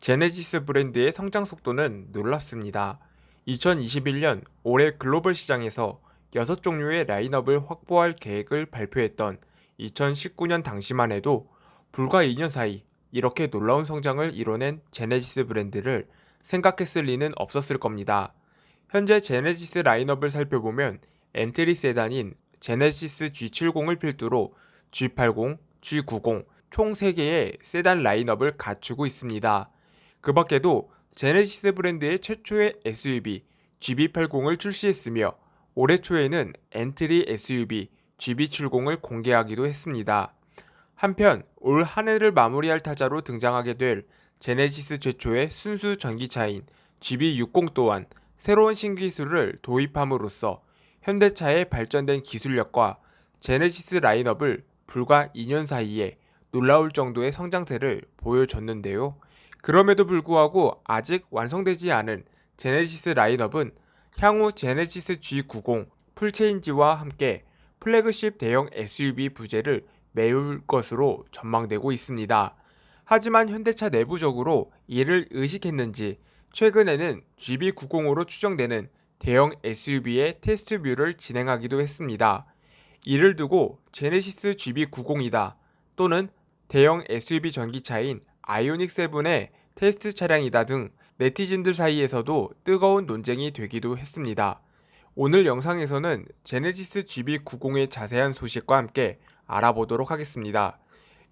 제네시스 브랜드의 성장 속도는 놀랍습니다. 2021년 올해 글로벌 시장에서 6종류의 라인업을 확보할 계획을 발표했던 2019년 당시만 해도 불과 2년 사이 이렇게 놀라운 성장을 이뤄낸 제네시스 브랜드를 생각했을 리는 없었을 겁니다. 현재 제네시스 라인업을 살펴보면 엔트리 세단인 제네시스 G70을 필두로 G80, G90 총 3개의 세단 라인업을 갖추고 있습니다. 그 밖에도 제네시스 브랜드의 최초의 SUV GB80을 출시했으며 올해 초에는 엔트리 SUV GB70을 공개하기도 했습니다. 한편 올 한 해를 마무리할 타자로 등장하게 될 제네시스 최초의 순수 전기차인 GB60 또한 새로운 신기술을 도입함으로써 현대차의 발전된 기술력과 제네시스 라인업을 불과 2년 사이에 놀라울 정도의 성장세를 보여줬는데요. 그럼에도 불구하고 아직 완성되지 않은 제네시스 라인업은 향후 제네시스 G90 풀체인지와 함께 플래그십 대형 SUV 부재를 메울 것으로 전망되고 있습니다. 하지만 현대차 내부적으로 이를 의식했는지 최근에는 GB90으로 추정되는 대형 SUV의 테스트 뷰를 진행하기도 했습니다. 이를 두고 제네시스 GB90이다 또는 대형 SUV 전기차인 아이오닉 7의 테스트 차량이다 등 네티즌들 사이에서도 뜨거운 논쟁이 되기도 했습니다. 오늘 영상에서는 제네시스 GB90의 자세한 소식과 함께 알아보도록 하겠습니다.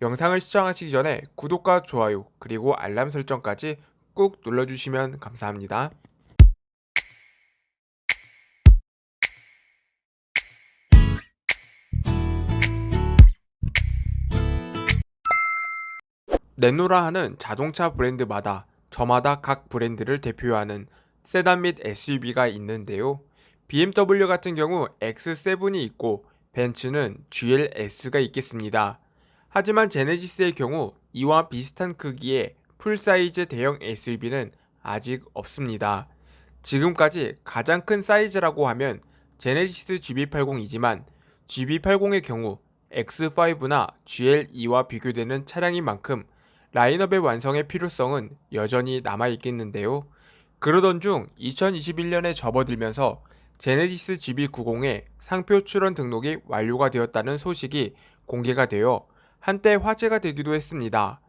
영상을 시청하시기 전에 구독과 좋아요 그리고 알람 설정까지 꾹 눌러주시면 감사합니다. 네노라 하는 자동차 브랜드마다 저마다 각 브랜드를 대표하는 세단 및 SUV가 있는데요. BMW 같은 경우 X7이 있고 벤츠는 GLS가 있겠습니다. 하지만 제네시스의 경우 이와 비슷한 크기의 풀사이즈 대형 SUV는 아직 없습니다. 지금까지 가장 큰 사이즈라고 하면 제네시스 GB80이지만 GB80의 경우 X5나 GL2와 비교되는 차량인 만큼 라인업의 완성의 필요성은 여전히 남아있겠는데요. 그러던 중 2021년에 접어들면서 제네시스 GB90의 상표 출원 등록이 완료가 되었다는 소식이 공개가 되어 한때 화제가 되기도 했습니다.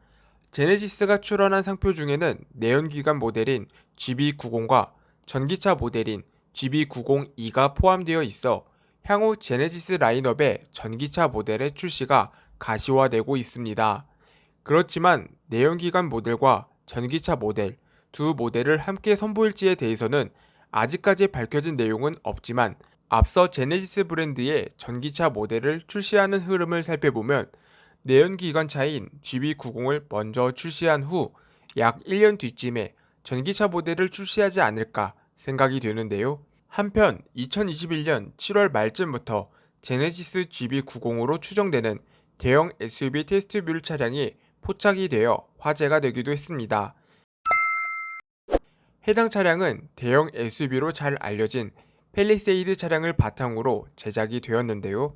제네시스가 출원한 상표 중에는 내연기관 모델인 GB90과 전기차 모델인 GB90E가 포함되어 있어 향후 제네시스 라인업의 전기차 모델의 출시가 가시화되고 있습니다. 그렇지만 내연기관 모델과 전기차 모델 두 모델을 함께 선보일지에 대해서는 아직까지 밝혀진 내용은 없지만 앞서 제네시스 브랜드의 전기차 모델을 출시하는 흐름을 살펴보면 내연기관 차인 GB90을 먼저 출시한 후 약 1년 뒤쯤에 전기차 모델을 출시하지 않을까 생각이 되는데요. 한편 2021년 7월 말쯤부터 제네시스 GB90으로 추정되는 대형 SUV 테스트뷰 차량이 포착이 되어 화제가 되기도 했습니다. 해당 차량은 대형 SUV로 잘 알려진 펠리세이드 차량을 바탕으로 제작이 되었는데요.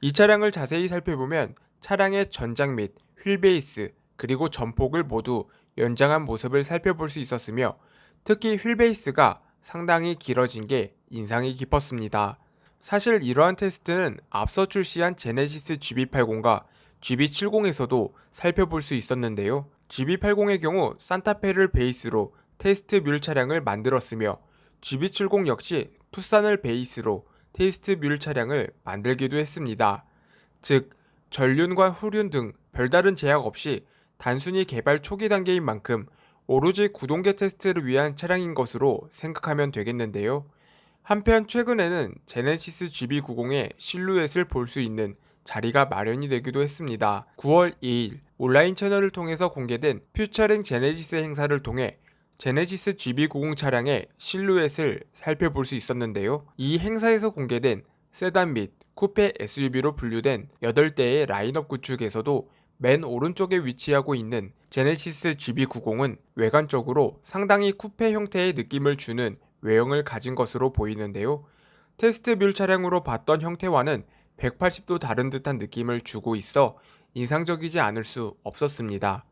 이 차량을 자세히 살펴보면 차량의 전장 및 휠베이스 그리고 전폭을 모두 연장한 모습을 살펴볼 수 있었으며 특히 휠베이스가 상당히 길어진 게 인상이 깊었습니다. 사실 이러한 테스트는 앞서 출시한 제네시스 GB80과 GB70에서도 살펴볼 수 있었는데요. GB80의 경우 산타페를 베이스로 테스트 뮬 차량을 만들었으며 GB70 역시 투싼을 베이스로 테스트 뮬 차량을 만들기도 했습니다. 즉, 전륜과 후륜 등 별다른 제약 없이 단순히 개발 초기 단계인 만큼 오로지 구동계 테스트를 위한 차량인 것으로 생각하면 되겠는데요. 한편 최근에는 제네시스 GB90의 실루엣을 볼 수 있는 자리가 마련이 되기도 했습니다. 9월 2일 온라인 채널을 통해서 공개된 퓨처링 제네시스 행사를 통해 제네시스 GB90 차량의 실루엣을 살펴볼 수 있었는데요. 이 행사에서 공개된 세단 및 쿠페 SUV로 분류된 8대의 라인업 구축에서도 맨 오른쪽에 위치하고 있는 제네시스 GB90은 외관적으로 상당히 쿠페 형태의 느낌을 주는 외형을 가진 것으로 보이는데요. 테스트 뷰 차량으로 봤던 형태와는 180도 다른 듯한 느낌을 주고 있어 인상적이지 않을 수 없었습니다.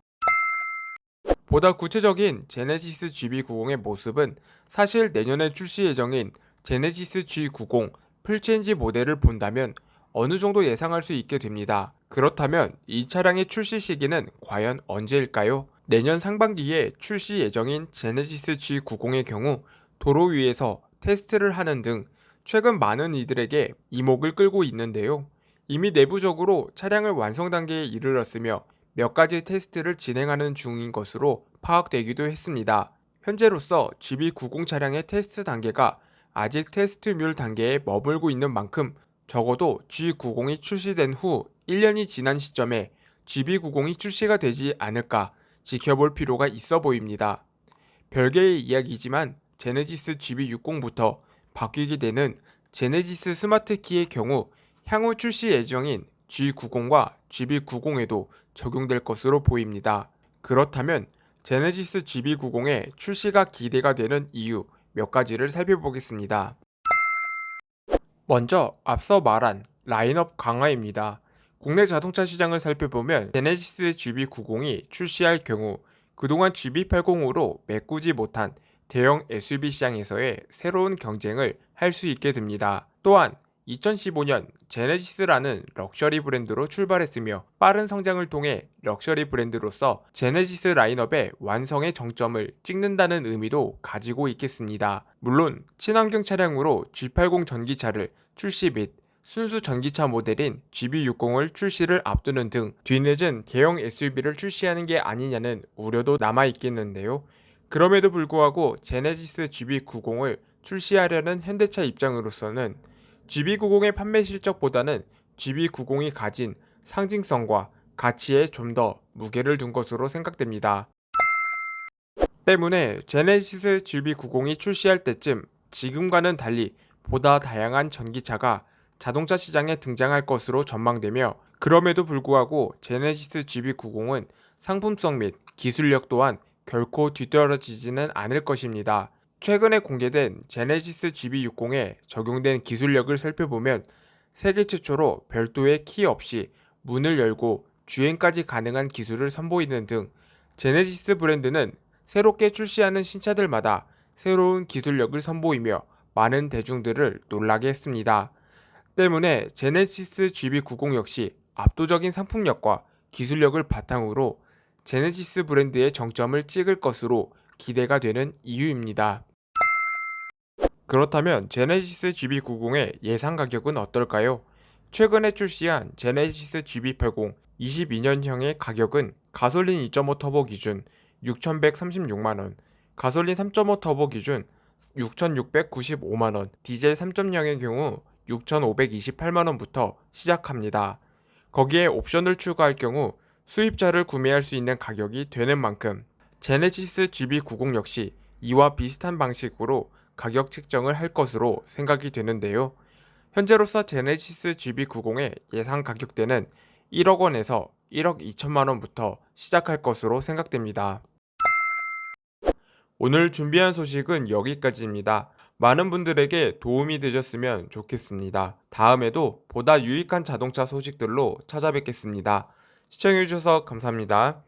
보다 구체적인 제네시스 GB90의 모습은 사실 내년에 출시 예정인 제네시스 G90 풀체인지 모델을 본다면 어느 정도 예상할 수 있게 됩니다. 그렇다면 이 차량의 출시 시기는 과연 언제일까요? 내년 상반기에 출시 예정인 제네시스 G90의 경우 도로 위에서 테스트를 하는 등 최근 많은 이들에게 이목을 끌고 있는데요. 이미 내부적으로 차량을 완성 단계에 이르렀으며 몇 가지 테스트를 진행하는 중인 것으로 파악되기도 했습니다. 현재로서 GB90 차량의 테스트 단계가 아직 테스트뮬 단계에 머물고 있는 만큼 적어도 G90이 출시된 후 1년이 지난 시점에 GB90이 출시가 되지 않을까 지켜볼 필요가 있어 보입니다. 별개의 이야기지만 제네시스 GB60부터 바뀌게 되는 제네시스 스마트키의 경우 향후 출시 예정인 G90과 GB90에도 적용될 것으로 보입니다. 그렇다면 제네시스 GB90의 출시가 기대가 되는 이유 몇 가지를 살펴보겠습니다. 먼저 앞서 말한 라인업 강화입니다. 국내 자동차 시장을 살펴보면 제네시스 GB90이 출시할 경우 그동안 GB80으로 메꾸지 못한 대형 SUV 시장에서의 새로운 경쟁을 할 수 있게 됩니다. 또한 2015년 제네시스라는 럭셔리 브랜드로 출발했으며 빠른 성장을 통해 럭셔리 브랜드로서 제네시스 라인업의 완성의 정점을 찍는다는 의미도 가지고 있겠습니다. 물론 친환경 차량으로 G80 전기차를 출시 및 순수 전기차 모델인 GB60을 출시를 앞두는 등 뒤늦은 개형 SUV를 출시하는 게 아니냐는 우려도 남아 있겠는데요. 그럼에도 불구하고 제네시스 GB90을 출시하려는 현대차 입장으로서는 GB90의 판매 실적보다는 GB90이 가진 상징성과 가치에 좀 더 무게를 둔 것으로 생각됩니다. 때문에 제네시스 GB90이 출시할 때쯤 지금과는 달리 보다 다양한 전기차가 자동차 시장에 등장할 것으로 전망되며 그럼에도 불구하고 제네시스 GB90은 상품성 및 기술력 또한 결코 뒤떨어지지는 않을 것입니다. 최근에 공개된 제네시스 GB60에 적용된 기술력을 살펴보면 세계 최초로 별도의 키 없이 문을 열고 주행까지 가능한 기술을 선보이는 등 제네시스 브랜드는 새롭게 출시하는 신차들마다 새로운 기술력을 선보이며 많은 대중들을 놀라게 했습니다. 때문에 제네시스 GB90 역시 압도적인 상품력과 기술력을 바탕으로 제네시스 브랜드의 정점을 찍을 것으로 기대가 되는 이유입니다. 그렇다면 제네시스 GB90의 예상 가격은 어떨까요? 최근에 출시한 제네시스 GB80 22년형의 가격은 가솔린 2.5 터보 기준 6,136만원, 가솔린 3.5 터보 기준 6,695만원, 디젤 3.0의 경우 6,528만원부터 시작합니다. 거기에 옵션을 추가할 경우 수입자를 구매할 수 있는 가격이 되는 만큼 제네시스 GB90 역시 이와 비슷한 방식으로 가격 책정을 할 것으로 생각이 되는데요. 현재로서 제네시스 GB90의 예상 가격대는 1억 원에서 1억 2천만 원부터 시작할 것으로 생각됩니다. 오늘 준비한 소식은 여기까지입니다. 많은 분들에게 도움이 되셨으면 좋겠습니다. 다음에도 보다 유익한 자동차 소식들로 찾아뵙겠습니다. 시청해주셔서 감사합니다.